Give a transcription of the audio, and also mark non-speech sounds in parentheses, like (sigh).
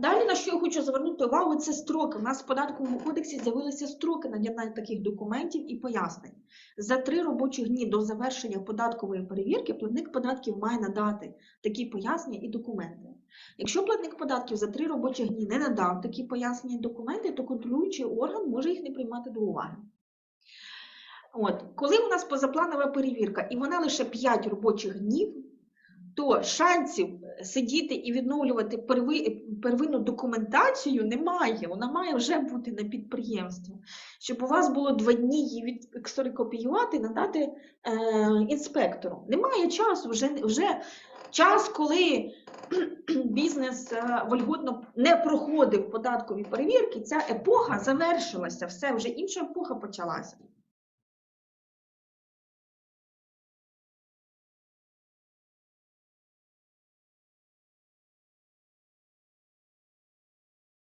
Далі на що я хочу звернути увагу, це строки. У нас в податковому кодексі з'явилися строки надання таких документів і пояснень. За три робочі дні до завершення податкової перевірки платник податків має надати такі пояснення і документи. Якщо платник податків за три робочі дні не надав такі пояснення і документи, то контролюючий орган може їх не приймати до уваги. От, коли у нас позапланова перевірка і вона лише 5 робочих днів, то шансів е, сидіти і відновлювати перви, первинну документацію немає. Вона має вже бути на підприємстві. Щоб у вас було два дні її відксерокопіювати і надати е, інспектору. Немає часу, вже, вже час, коли (clears throat) бізнес е, вольготно не проходив податкові перевірки, ця епоха завершилася, все, вже інша епоха почалася.